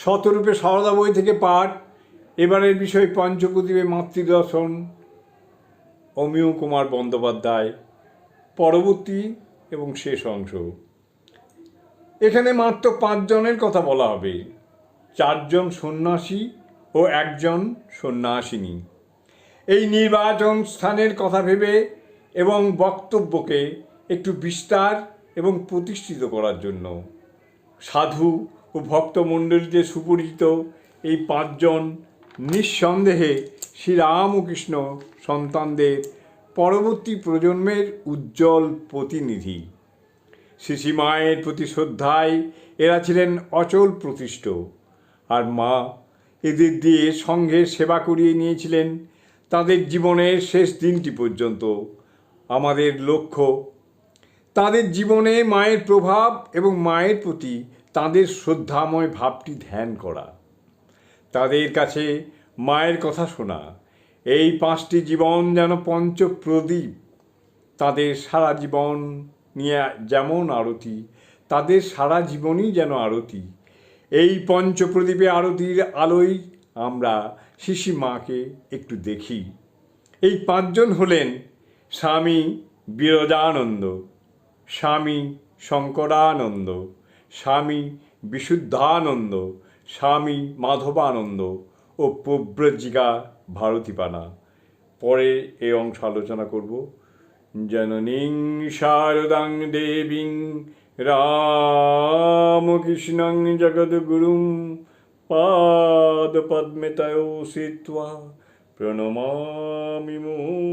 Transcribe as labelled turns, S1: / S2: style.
S1: শতরূপে সারদা বই থেকে পাঠ। এবারের বিষয় পঞ্চপ্রদীপে মাতৃদর্শন। অমিয় কুমার বন্দ্যোপাধ্যায়, পরবর্তী এবং শেষ অংশ। এখানে মাত্র পাঁচজনের কথা বলা হবে। চারজন সন্ন্যাসী ও একজন সন্ন্যাসিনী। এই নির্বাচন স্থানের কথা ভেবে এবং বক্তব্যকে একটু বিস্তার এবং প্রতিষ্ঠিত করার জন্য। সাধু ও ভক্তমণ্ডলীতে সুপরিচিত এই পাঁচজন নিঃসন্দেহে শ্রীরামকৃষ্ণ সন্তানদের পরবর্তী প্রজন্মের উজ্জ্বল প্রতিনিধি। শিশি মায়ের প্রতি শ্রদ্ধায় এরা ছিলেন অচল প্রতিষ্ঠ। আর মা এদের দিয়ে সঙ্ঘের সেবা করিয়ে নিয়েছিলেন। তাদের জীবনের শেষ দিনটি পর্যন্ত আমাদের লক্ষ্য। তাদের জীবনে মায়ের প্রভাব এবং মায়ের প্রতি তাদের শ্রদ্ধাময় ভাবটি ধ্যান করা। তাদের কাছে মায়ের কথা শোনা। এই পাঁচটি জীবন যেন পঞ্চপ্রদীপ। তাদের সারা জীবন নিয়ে যেমন আরতি, তাদের সারা জীবনই যেন আরতি। এই পঞ্চপ্রদীপে আরতির আলোয় আমরা শিশি মাকে একটু দেখি। এই পাঁচজন হলেন স্বামী বিরজানন্দ, স্বামী শঙ্করানন্দ স্বামী বিশুদ্ধানন্দ, স্বামী মাধবানন্দ ও প্রব্রজিকা ভারতীপানা। পরে এ অংশ আলোচনা করব। জননীং শারদাং দেবীং রামকৃষ্ণং জগদ্গুরুং পাদপদ্মে তয়োষিত্বা প্রণমামি মুহুর্মুহুঃ জয় মা